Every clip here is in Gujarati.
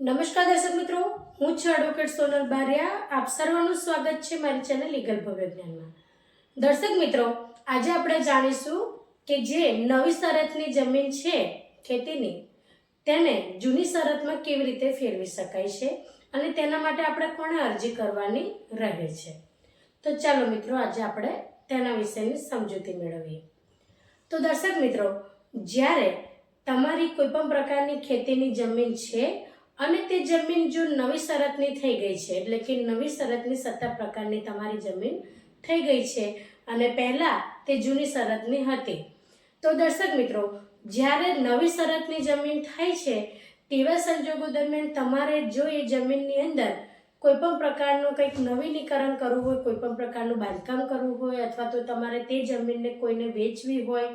નમસ્કાર દર્શક મિત્રો, હું છું એડવોકેટ સોનલ બારિયા. આપ સર્વનું સ્વાગત છે મારી ચેનલ લીગલ ભવ્ય જ્ઞાનમાં દર્શક મિત્રો, આજે આપણે જાણીશું કે જે નવી શરતની જમીન છે ખેતીની, તેને જૂની શરતમાં કેવી રીતે ફેરવી શકાય છે અને તેના માટે આપણે કોણે અરજી કરવાની રહે છે. તો ચાલો મિત્રો, આજે આપણે તેના વિશેની સમજૂતી મેળવીએ. તો દર્શક મિત્રો, જ્યારે તમારી કોઈ પણ પ્રકારની ખેતીની જમીન છે અને તે જમીન જો નવી શરતની થઈ ગઈ છે, એટલે કે નવી શરતની સત્તા પ્રકારની તમારી જમીન થઈ ગઈ છે અને પહેલાં તે જૂની શરતની હતી. તો દર્શક મિત્રો, જ્યારે નવી શરતની જમીન થાય છે, તેવા સંજોગો દરમિયાન તમારે જો એ જમીનની અંદર કોઈપણ પ્રકારનું કંઈક નવીનીકરણ કરવું હોય, કોઈ પણ પ્રકારનું બાંધકામ કરવું હોય, અથવા તો તમારે તે જમીનને કોઈને વેચવી હોય,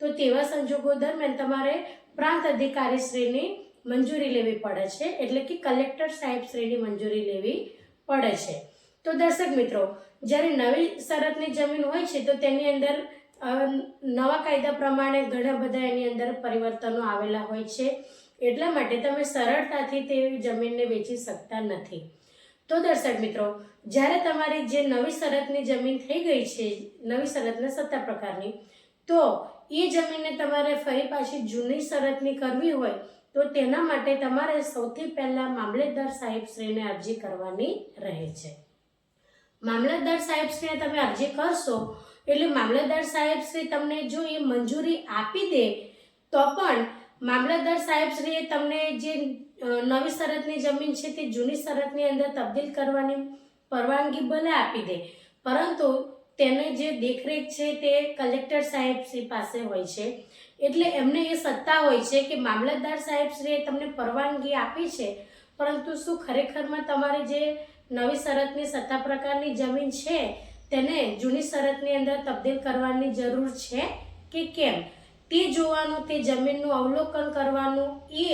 તો તેવા સંજોગો દરમિયાન તમારે પ્રાંત અધિકારીશ્રીની મંજૂરી લેવી પડે છે, એટલે કે કલેક્ટર સાહેબ શ્રીની મંજૂરી લેવી પડે છે. તો દર્શક મિત્રો, જ્યારે નવી શરતની જમીન હોય છે, તો તેની અંદર નવા કાયદા પ્રમાણે ઘણા બધા એની અંદર પરિવર્તનો આવેલા હોય છે. એટલા માટે તમે સરળતાથી તે જમીનને વેચી શકતા નથી. તો દર્શક મિત્રો, જ્યારે તમારી જે નવી શરતની જમીન થઈ ગઈ છે, નવી શરતના સત્તા પ્રકારની, તો એ જમીનને તમારે ફરી પાછી જૂની શરતની કરવી હોય તો તેના માટે તમારે સૌથી પહેલાં મામલતદાર સાહેબશ્રીને અરજી કરવાની રહે છે. મામલતદાર સાહેબશ્રીને તમે અરજી કરશો, એટલે મામલતદાર સાહેબશ્રી તમને જો એ મંજૂરી આપી દે, તો પણ મામલતદાર સાહેબશ્રીએ તમને જે નવી શરતની જમીન છે તે જૂની શરતની અંદર તબદીલ કરવાની પરવાનગી ભલે આપી દે, પરંતુ તેને જે દેખરેખ છે તે કલેક્ટર સાહેબશ્રી પાસે હોય છે. એટલે એમને એ સત્તા હોય છે કે મામલતદાર સાહેબશ્રીએ તમને પરવાનગી આપી છે, પરંતુ શું ખરેખરમાં તમારી જે નવી શરતની સત્તા પ્રકારની જમીન છે, તેને જૂની શરતની અંદર તબદીલ કરવાની જરૂર છે કે કેમ? તે જોવાનું, તે જમીનનું અવલોકન કરવાનું, એ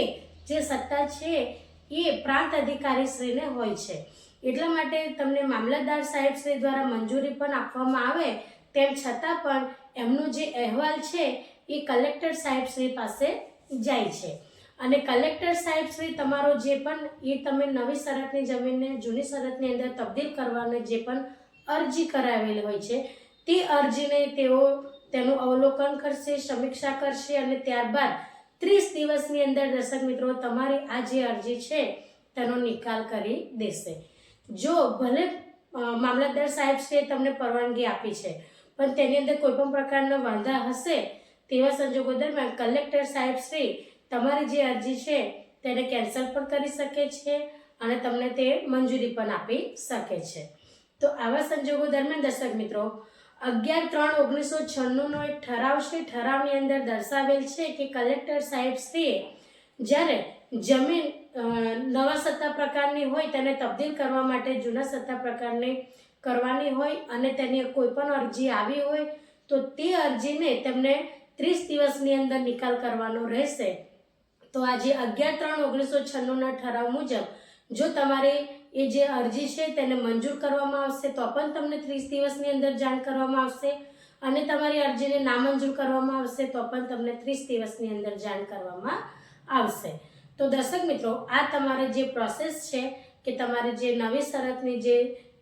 જે સત્તા છે, એ પ્રાંત અધિકારીશ્રીને હોય છે. એટલા માટે તમને મામલતદાર સાહેબ શ્રી દ્વારા મંજૂરી પણ આપવામાં આવે તેમ છતાં પણ એમનો જે અહેવાલ છે એ કલેક્ટર સાહેબ શ્રી પાસે જાય છે. અને કલેક્ટર સાહેબ શ્રી તમારો જે પણ એ તમે નવી શરતની જમીનને, જૂની શરતની અંદર તબદીલ કરવાની જે પણ અરજી કરાવેલી હોય છે, તે અરજીને તેઓ તેનું અવલોકન કરશે, સમીક્ષા કરશે અને ત્યારબાદ ત્રીસ દિવસની અંદર દર્શક મિત્રો તમારી આ જે અરજી છે તેનો નિકાલ કરી દેશે. જો ભલે મામલતદાર સાહેબ છે, તમને પરવાનગી આપી છે, પણ તેની અંદર કોઈ પણ પ્રકારના વાંધા હશે, તેવા સંજોગો દરમિયાન કલેક્ટર સાહેબ શ્રી તમારી જે અરજી છે, તેને કેન્સલ પણ કરી શકે છે અને તમને તે મંજૂરી પણ આપી શકે છે. તો આવા સંજોગો દરમિયાન દર્શક મિત્રો, અગિયાર ત્રણ ઓગણીસો છન્નુંનો એક ઠરાવ છે, ઠરાવની અંદર દર્શાવેલ છે કે કલેક્ટર સાહેબ શ્રીએ જ્યારે જમીન નવા સત્તા પ્રકારની હોય તેને તબદીલ કરવા માટે, જૂના સત્તા પ્રકારની કરવાની હોય અને તેની કોઈ પણ અરજી આવી હોય, તો તે અરજીને તેમને ત્રીસ દિવસની અંદર નિકાલ કરવાનો રહેશે. તો આજે અગિયાર ત્રણ ઓગણીસો છન્નુંના ઠરાવ મુજબ, જો તમારી એ જે અરજી છે તેને મંજૂર કરવામાં આવશે, તો પણ તમને ત્રીસ દિવસની અંદર જાણ કરવામાં આવશે. અને તમારી અરજીને નામંજૂર કરવામાં આવશે, તો પણ તમને ત્રીસ દિવસની અંદર જાણ કરવામાં આવશે. તો દર્શક મિત્રો, આ તમારે જે પ્રોસેસ છે કે તમારે જે નવી શરતની જે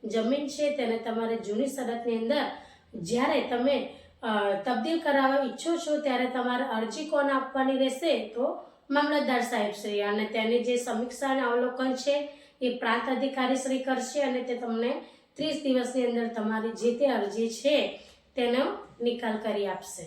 જમીન છે તેને તમારે જૂની શરતની અંદર જ્યારે તમે તબદીલ કરાવવા ઈચ્છો છો ત્યારે તમારે અરજી કોને આપવાની રહેશે તો મામલતદાર સાહેબ શ્રી અને તેની જે સમીક્ષા અને અવલોકન છે એ પ્રાંત અધિકારીશ્રી કરશે અને તે તમને ત્રીસ દિવસની અંદર તમારી જે તે અરજી છે તેનો નિકાલ કરી આપશે.